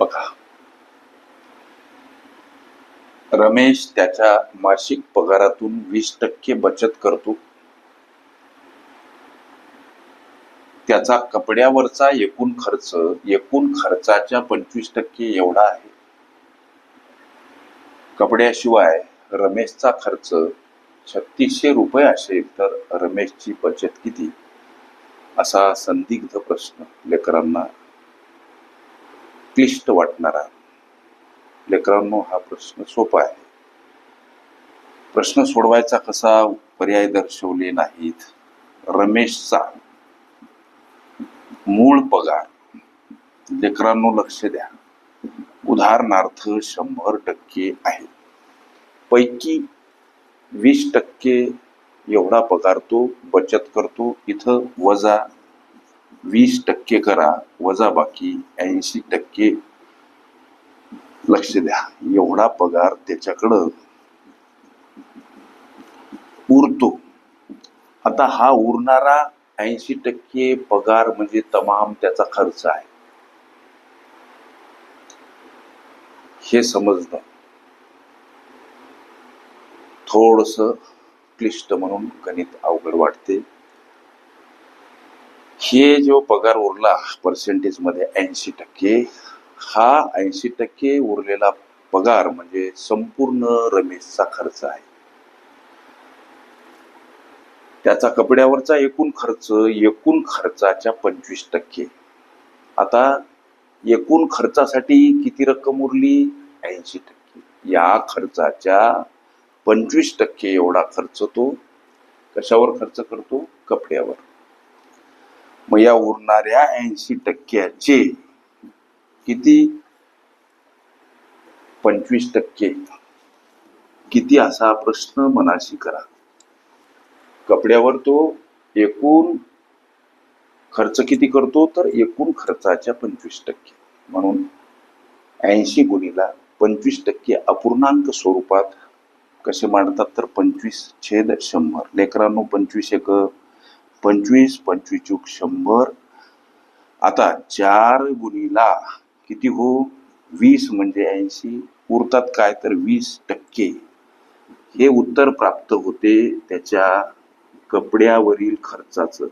बघा. रमेश त्याच्या मासिक पगारातून वीस टक्के बचत करतो. त्याचा कपड्यावरचा एकूण खर्च एकूण खर्चाच्या पंचवीस टक्के एवढा आहे. कपड्याशिवाय रमेशचा खर्च छत्तीसशे रुपये असेल तर रमेशची बचत किती? असा संदिग्ध प्रश्न लेकरांना क्लिष्ट वाटणारा. लेकरांनो हा प्रश्न सोपा आहे. प्रश्न सोडवायचा कसा पर्याय दर्शवले नाहीत. रमेशचा मूळ पगार. लेकरांनो लक्ष द्या. उदाहरणार्थ शंभर टक्के आहे. पैकी वीस टक्के एवढा पगार तो बचत करतो. इथं वजा वीस टक्के करा वजा बाकी ऐंशी टक्के लक्ष द्या. एवढा पगार त्याच्याकडं उरतो. आता हा उरणारा ऐंशी टक्के पगार म्हणजे तमाम त्याचा खर्च आहे. हे समजणं थोडस क्लिष्ट म्हणून गणित अवघड वाटते. हे जो पगार उरला पर्सेंटेजमध्ये ऐंशी टक्के हा ऐंशी टक्के उरलेला पगार म्हणजे संपूर्ण रमेशचा खर्च आहे. त्याचा कपड्यावरचा एकूण खर्च एकूण खर्चाच्या पंचवीस टक्के. आता एकूण खर्चासाठी किती रक्कम उरली? ऐंशी टक्के. या खर्चाच्या पंचवीस टक्के एवढा खर्च तो कशावर खर्च करतो? कपड्यावर. मग या उरणाऱ्या ऐंशी टक्क्याचे किती? पंचवीस टक्के. किती असा प्रश्न मनाशी करा. कपड्यावर तो एकूण खर्च किती करतो? तर एकूण खर्चाच्या पंचवीस टक्के. म्हणून ऐंशी गुणीला पंचवीस टक्के अपूर्णांक स्वरूपात कसे मांडतात? तर पंचवीस छेद शंभर. लेकरांनो पंचवीस एक पंचवीस पंचवीस चूक शंभर. आता चार गुणीला किती हो? वीस म्हणजे ऐंशी. उरतात काय तर वीस टक्के. हे उत्तर प्राप्त होते त्याच्या कपड्यावरील खर्चाचं.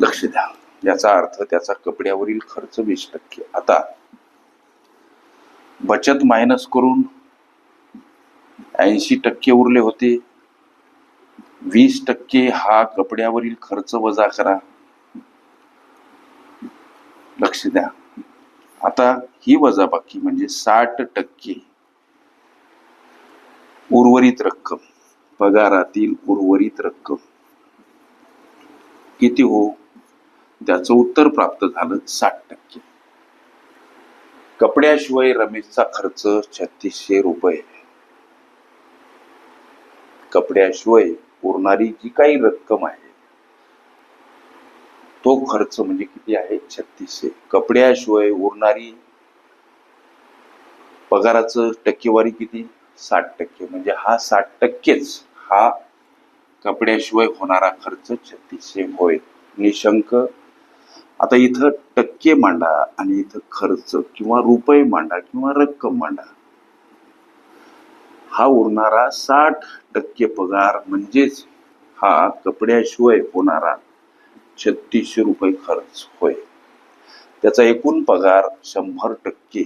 लक्ष द्या. याचा अर्थ त्याचा कपड्यावरील खर्च वीस टक्के. आता बचत मायनस करून ऐंशी टक्के उरले होते. वीस टक्के हा कपड्यावरील खर्च वजा करा. लक्ष द्या. आता ही वजाबाकी म्हणजे साठ टक्के. उर्वरित रक्कम. पगारातील उर्वरित रक्कम. किती हो? त्याचं उत्तर प्राप्त झालं साठ टक्के. कपड्याशिवाय रमेशचा खर्च छत्तीसशे रुपये. कपड्याशिवाय उरणारी जी काही रक्कम आहे तो खर्च म्हणजे किती आहे? छत्तीसशे. कपड्याशिवाय उरणारी पगाराचं टक्केवारी किती? साठ टक्के. म्हणजे हा साठ टक्केच हा कपड्याशिवाय होणारा खर्च छत्तीसशे होय. निशंक. आता इथं टक्के मांडा आणि इथं खर्च किंवा रुपये मांडा किंवा रक्कम मांडा. हा उरणारा साठ टक्के पगार म्हणजेच हा कपड्याशिवाय होणारा छत्तीसशे रुपये खर्च होय. त्याचा एकूण पगार शंभर टक्के.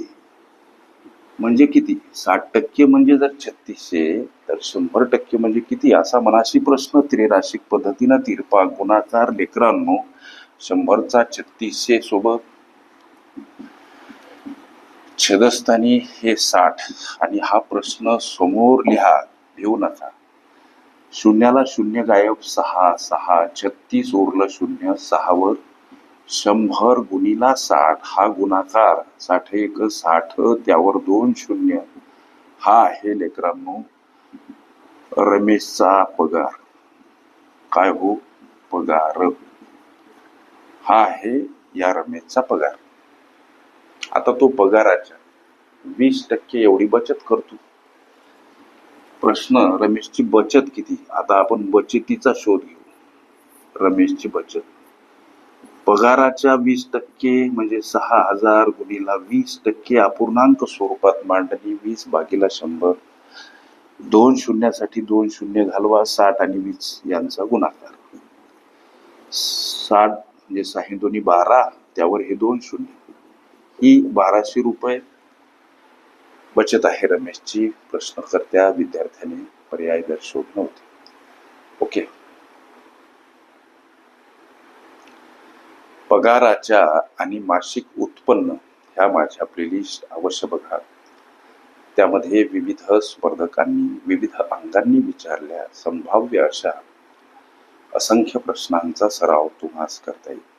म्हणजे किती? साठ टक्के म्हणजे जर छत्तीसशे तर शंभर टक्के म्हणजे किती? असा मनाशी प्रश्न त्रिराशिक पद्धतीनं तिरपा गुणाकार लेकरांनो शंभरचा छत्तीसशे सोबत. छेदस्थानी हे साठ आणि हा प्रश्न समोर लिहा घेऊ नका. शून्याला शून्य गायब सहा सहा छत्तीस उरलं शून्य सहावर शंभर गुणीला साठ हा गुणाकार साठ एक साठ त्यावर दोन शून्य. हा आहे लेकरांनो रमेशचा पगार. काय हो? पगार. हा आहे या रमेशचा पगार. आता तो पगाराच्या वीस टक्के एवढी बचत करतो. प्रश्न रमेशची बचत किती? आता आपण बचतीचा शोध घेऊ. रमेशची बचत. पगाराच्या वीस टक्के म्हणजे सहा हजार गुणीला वीस टक्के अपूर्णांक स्वरूपात मांडणी वीस बाकीला शंभर. दोन शून्यासाठी दोन शून्य घालवा साठ आणि वीस यांचा गुणाकार. साठ म्हणजे साही दोन्ही बारा त्यावर हे दोन शून्य. ही बाराशे रुपये बचत आहे रमेशची. प्रश्नकर्त्या विद्यार्थ्याने पर्याय दर्शवत नव्हते ओके. पगाराच्या आणि मासिक उत्पन्न ह्या माझ्या प्लेलिस्ट अवश्य बघा. त्यामध्ये विविध स्पर्धकांनी विविध अंगांनी विचारल्या संभाव्य अशा असंख्य प्रश्नांचा सराव तुम्हास करता येईल.